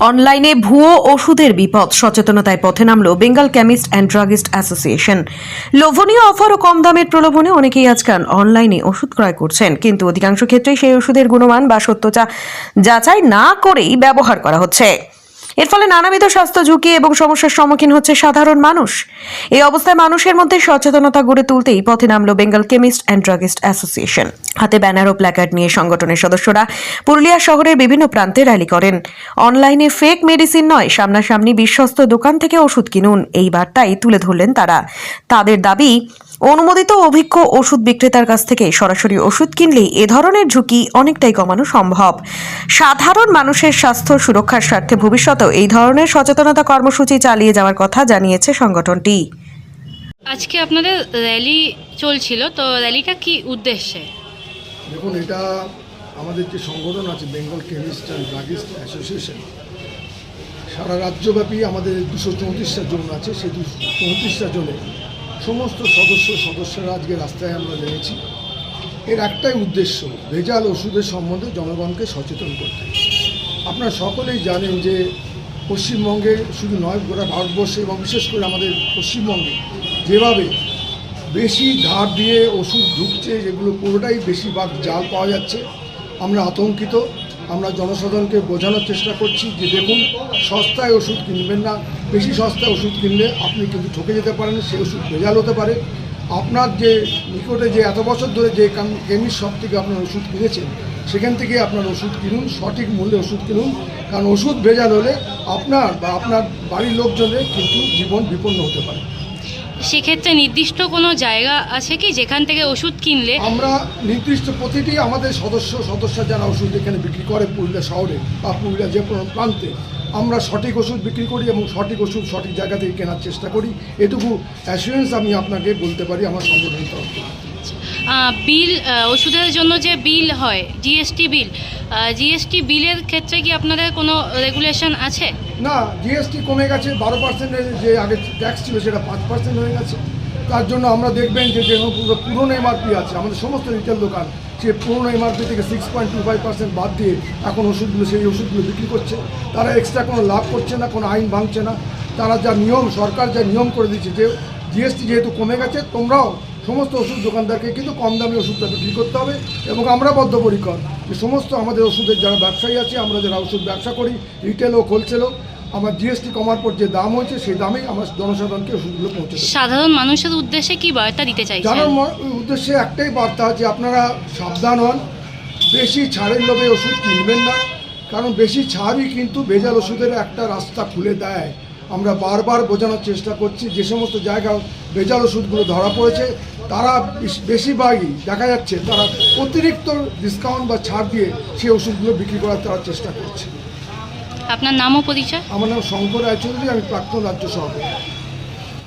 অনলাইনে ভুয়ো ওষুধের বিপদ, সচেতনতায় পথে নামল Bengal Chemist and Druggist Association. লোভনীয় অফার ও কম দামের প্রলোভনে অনেকেই আজকাল অনলাইনে ওষুধ ক্রয় করছেন, কিন্তু অধিকাংশ ক্ষেত্রেই সেই ওষুধের গুণমান বা সত্যতা যাচাই না করেই ব্যবহার করা হচ্ছে। এর ফলে নানাবিধ স্বাস্থ্য ঝুঁকি এবং সমস্যার সম্মুখীন হচ্ছে সাধারণ মানুষ। এই অবস্থায় মানুষের মধ্যে সচেতনতা গড়ে তুলতেই পথে নামলো Bengal Chemist and Druggist Association. হাতে ব্যানার ও প্ল্যাকার্ড নিয়ে সংগঠনের সদস্যরা পুরুলিয়া শহরের বিভিন্ন প্রান্তে র্যালি করেন। অনলাইনে ফেক মেডিসিন নয়, সামনাসামনি বিশ্বস্ত দোকান থেকে ওষুধ কিনুন। এই বার্তাই তুলে ধরলেন তারা। তাদের দাবি অনুমোদিত অভিজ্ঞ ওষুধ বিক্রেতার কাছ থেকে সরাসরি ওষুধ কিনলেই এ ধরনের ঝুঁকি অনেকটাই কমানো সম্ভব। সাধারণ মানুষের স্বাস্থ্য সুরক্ষার স্বার্থে ভবিষ্যতেও এই ধরনের সচেতনতা কর্মসূচি চালিয়ে যাওয়ার কথা জানিয়েছে সংগঠনটি। আজকে আপনাদের র্যালি চলছিল তো র্যালিটা কি উদ্দেশ্যে? দেখুন এটা আমাদের যে সংগঠন আছে Bengal Chemist and Druggist Association সারা রাজ্যব্যাপী আমাদের দুশো চৌত্রিশটা জোন আছে। সেই দুশো চৌত্রিশটা জোনে সমস্ত সদস্য সদস্যরা আজকে রাস্তায় আমরা নেমেছি এর একটাই উদ্দেশ্য, ভেজাল ওষুধের সম্বন্ধে জনগণকে সচেতন করতে। আপনারা সকলেই জানেন যে পশ্চিমবঙ্গে শুধু নয়, গোটা ভারতবর্ষে এবং বিশেষ করে আমাদের পশ্চিমবঙ্গে যেভাবে বেশি ধার দিয়ে ওষুধ ঢুকছে, যেগুলো পুরোটাই বেশিরভাগ জাল পাওয়া যাচ্ছে, আমরা আতঙ্কিত। আমরা জনসাধারণকে বোঝানোর চেষ্টা করছি যে দেখুন, সস্তায় ওষুধ কিনবেন না। বেশি সস্তায় ওষুধ কিনলে আপনি কিন্তু ঠকে যেতে পারেন সেই ওষুধ ভেজাল হতে পারে। আপনার যে নিকটে যে এত বছর ধরে যে কেমিস্ট শপ থেকে আপনার ওষুধ কিনেছেন, সেখান থেকে আপনার ওষুধ কিনুন, সঠিক মূল্যে ওষুধ কিনুন। কারণ ওষুধ ভেজাল হলে আপনার বা আপনার বাড়ির লোকজনের কিন্তু জীবন বিপন্ন হতে পারে। সেক্ষেত্রে নির্দিষ্ট কোনো জায়গা আছে কি যেখান থেকে ওষুধ কিনলে? আমরা নির্দিষ্ট প্রতিটি আমাদের সদস্য সদস্য যারা ওষুধ এখানে বিক্রি করে পুরুলিয়া শহরে বা পুরুলিয়া যে কোনো প্রান্তে, আমরা সঠিক ওষুধ বিক্রি করি এবং সঠিক ওষুধ সঠিক জায়গা থেকে কেনার চেষ্টা করি। এটুকু অ্যাসুরেন্স আমি আপনাকে বলতে পারি আমার সংগঠনের তরফ থেকে। বিল ওষুধের জন্য যে বিল হয় জিএসটি বিল জিএসটি বিলের ক্ষেত্রে কি আপনাদের কোনো রেগুলেশন আছে? না জিএসটি কমে গেছে, বারো পার্সেন্টের যে আগে ট্যাক্স ছিল সেটা পাঁচ পার্সেন্ট হয়ে গেছে। তার জন্য আমরা দেখবেন যে যে পুরো পুরনো এমআরপি আছে, আমাদের সমস্ত রিটেল দোকান, সে পুরনো এমআরপি থেকে six point two five percent বাদ দিয়ে এখন ওষুধগুলো, সেই ওষুধগুলো বিক্রি করছে। তারা এক্সট্রা কোনো লাভ করছে না, কোনো আইন ভাঙছে না। তারা যা নিয়ম, সরকার যা নিয়ম করে দিচ্ছে যে জিএসটি যেহেতু কমে গেছে, তোমরাও সমস্ত ওষুধ দোকানদারকে কিন্তু কম দামে ওষুধটা বিক্রি করতে হবে এবং আমরা বদ্ধপরিকর। যে সমস্ত আমাদের ওষুধের যারা ব্যবসায়ী আছে আমরা যারা ওষুধ ব্যবসা করি রিটেল ও হোলসেলও আমার জিএসটি কমার পর যে দাম হয়েছে সেই দামেই আমার জনসাধারণকে ওষুধগুলো পৌঁছে সাধারণ মানুষের উদ্দেশ্যে কি বার্তা দিতে চাইছেন? জানার উদ্দেশ্যে একটাই বার্তা যে আপনারা সাবধান হন। বেশি ছাড়ের লোভে ওষুধ কিনবেন না কারণ বেশি ছাড়ই কিন্তু ভেজাল ওষুধের একটা রাস্তা খুলে দেয়। আমরা বারবার বোঝানোর চেষ্টা করছি যে সমস্ত জায়গায় ভেজাল ওষুধগুলো ধরা পড়েছে তারা বেশ- বেশিরভাগই দেখা যাচ্ছে তারা অতিরিক্ত ডিসকাউন্ট বা ছাড় দিয়ে সেই ওষুধগুলো বিক্রি করার তারা চেষ্টা করছে। আপনার নামও পরিচয়? আমার নাম শঙ্কর রায়চৌধুরী আমি প্রাক্তন রাজ্য সভাপতি।